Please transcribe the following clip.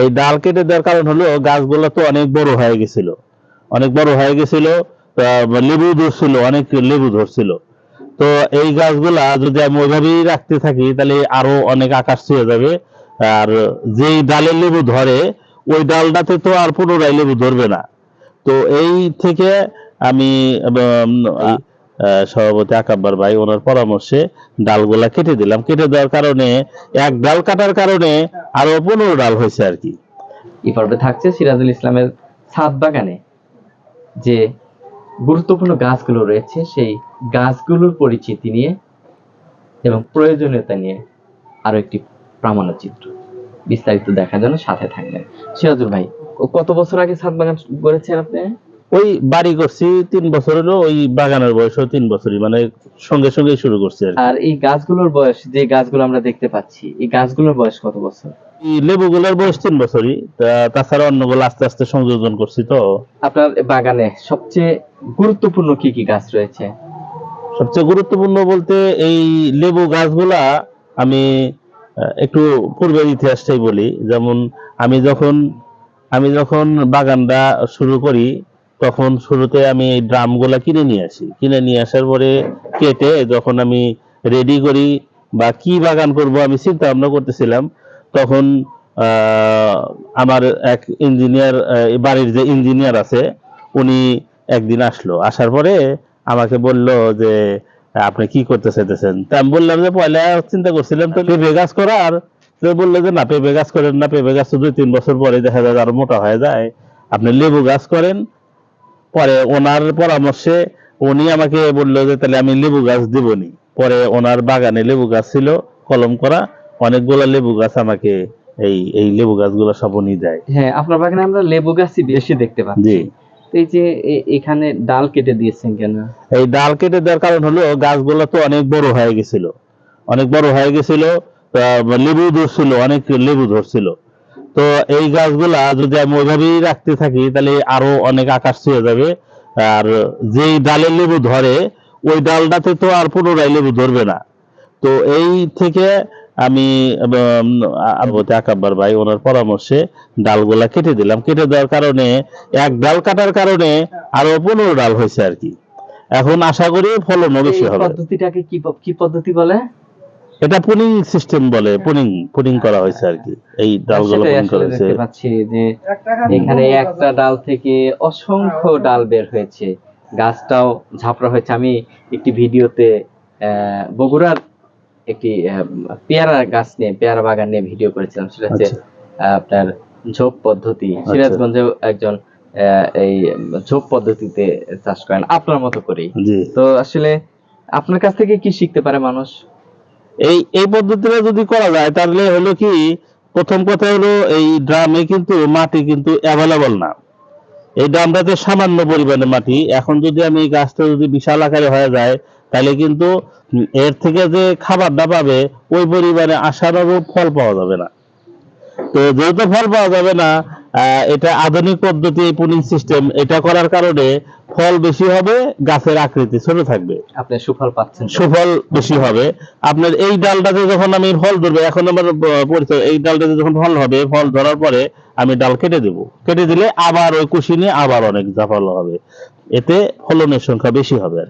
এই ডাল কেটে দেওয়ার কারণ হলো গাছগুলো তো অনেক বড় হয়ে গেছিল। অনেক বড় হয়ে গেছিল লেবু ধরছিল, অনেক লেবু ধরছিল। তো এই গাছগুলা যদি আমি ওইভাবেই রাখতে থাকি, তাহলে আরও অনেক আকাশ ছুঁয়ে যাবে। আর যেই ডালে লেবু ধরে, ওই ডালটাতে তো আর পুনরায় লেবু ধরবে না। তো এই থেকে আমি সভাপতি আকাব্বার ভাই, ওনার পরামর্শে ডালগুলা কেটে দিলাম। কেটে দেওয়ার কারণে, এক ডাল কাটার কারণে আরও পনেরো ডাল হয়েছে আর কি। এই পর্বে থাকছে সিরাজুল ইসলামের ছাদ বাগানে যে গুরুত্বপূর্ণ গাছগুলো রয়েছে, সেই গাছগুলোর পরিচিতি নিয়ে এবং প্রয়োজনীয়তা নিয়ে আরও একটি প্রামাণ্যচিত্র বিস্তারিত দেখার জন্য সাথে থাকবেন। সিরাজুল ভাই কত বছর আগে ছাদ বাগান করেছেন আপনি? ওই বাড়ি করছি তিন বছর হলো ওই বাগানের বয়সও তিন বছরই মানে সঙ্গে সঙ্গে শুরু করছি আর এই গাছগুলোর বয়স যে গাছগুলো আমরা দেখতে পাচ্ছি এই গাছগুলোর বয়স কত বছর? এই লেবুগুলোর বয়স তিন বছরই তাছাড়া অন্যগুলো আস্তে আস্তে সংযোজন করছি তো। আপনার বাগানে সবচেয়ে গুরুত্বপূর্ণ কি কি গাছ রয়েছে? সবচেয়ে গুরুত্বপূর্ণ বলতে এই লেবু গাছগুলা আমি একটু পূর্বের ইতিহাসটাই বলি। যেমন আমি যখন আমি যখন বাগানটা শুরু করি তখন শুরুতে আমি এই ড্রামগুলা কিনে নিয়ে আসি। কিনে নিয়ে আসার পরে কেটে যখন আমি রেডি করি বা কি বাগান করব আমি চিন্তা ভাবনা করতেছিলাম, তখন আমার এক ইঞ্জিনিয়ার বাড়ির যে ইঞ্জিনিয়ার আছে, উনি একদিন আসলো। আসার পরে আমাকে বলল যে, আপনি কি করতে চাইতেছেন? তা আমি বললাম যে, পয়লা চিন্তা করছিলাম তো পেঁপে গাছ করার। তো বলল যে, না, পেঁপে গাছ করেন না, পেঁপে গাছ দুই তিন বছর পরে দেখা যায় আরও মোটা হয়ে যায়। আপনি লেবু গাছ করেন পরে ওনার পরামর্শে উনি আমাকে বলল যে তাহলে আমি লেবু গাছ দিবনি। পরে ওনার বাগানে লেবু গাছ ছিল কলম করা অনেকগুলো লেবু গাছ আমাকে এই এই লেবু গাছগুলো সব উনি দেয়। হ্যাঁ আপনার বাগানে আমরা লেবু গাছই বেশি দেখতে পাচ্ছি। জি। এই যে এখানে ডাল কেটে দিয়েছেন কেন? এই ডাল কেটে দেওয়ার কারণ হলো গাছগুলো তো অনেক বড় হয়ে গেছিল। অনেক বড় হয়ে গেছিল লেবু ধরছিল অনেক লেবু ধরছিল। তো এই গাছগুলা যদি আমি ওইভাবেই রাখতে থাকি তাহলে আরও অনেক আকাশ ছুঁয়ে যাবে। আর যেই ডালে লেবু ধরে ওই ডালটাতে তো আর পুনরায় লেবু ধরবে না। তো এই থেকে আমি আকাব্বার ভাই ওনার পরামর্শে ডালগুলা কেটে দিলাম। কেটে দেওয়ার কারণে এক ডাল কাটার কারণে আরও পনেরো ডাল হয়েছে আর কি। এখন আশা করি ফলনও বেশি হবে। পদ্ধতিটাকে কি কি পদ্ধতি বলে? এটা পুনিং সিস্টেম বলে পুনিং পুনিং করা হয়েছে আর কি। এই ডালগুলো সেটাই পুনিং করা হয়েছে পাচ্ছি যে এখানে একটা ডাল থেকে অসংখ্য ডাল বের হয়েছে। গাছটাও ঝাপড়া হয়েছে। আমি একটি ভিডিওতে বগুড়ার একটি পেয়ারা গাছ নিয়ে পেয়ারা বাগান নিয়ে ভিডিও করেছিলাম। সেটা হচ্ছে আচ্ছা। আপনার ঝোপ পদ্ধতি। সিরাজগঞ্জেও একজন আহ, এই ঝোপ পদ্ধতিতে চাষ করেন আপনার মতো করেই। তো আসলে আপনার কাছ থেকে কি শিখতে পারে মানুষ? এই এই পদ্ধতিটা যদি করা যায়, তাহলে হলো কি, প্রথম কথা হলো এই ড্রামে কিন্তু মাটি কিন্তু অ্যাভেলেবল না। এই ড্রামটাতে সামান্য পরিমাণে মাটি। এখন যদি আমি এই গাছটা যদি বিশাল আকারে হয়ে যায়, তাহলে কিন্তু এর থেকে যে খাবারটা পাবে, ওই পরিমাণে আশানুরূপ ফল পাওয়া যাবে না। তো যেহেতু ফল পাওয়া যাবে না এটা আধুনিক পদ্ধতি পুনিং সিস্টেম এটা করার কারণে ফল বেশি হবে গাছের আকৃতি ছোট থাকবে। আপনি সুফল পাচ্ছেন সুফল বেশি হবে। আপনার এই ডালটাতে যখন আমি ফল ধরবো এখন আমার পরিচয় এই ডালটাতে যখন ফল হবে ফল ধরার পরে আমি ডাল কেটে দেব। কেটে দিলে আবার ওই কুশি নিয়ে আবার অনেক জাফল হবে। এতে ফলনের সংখ্যা বেশি হবে।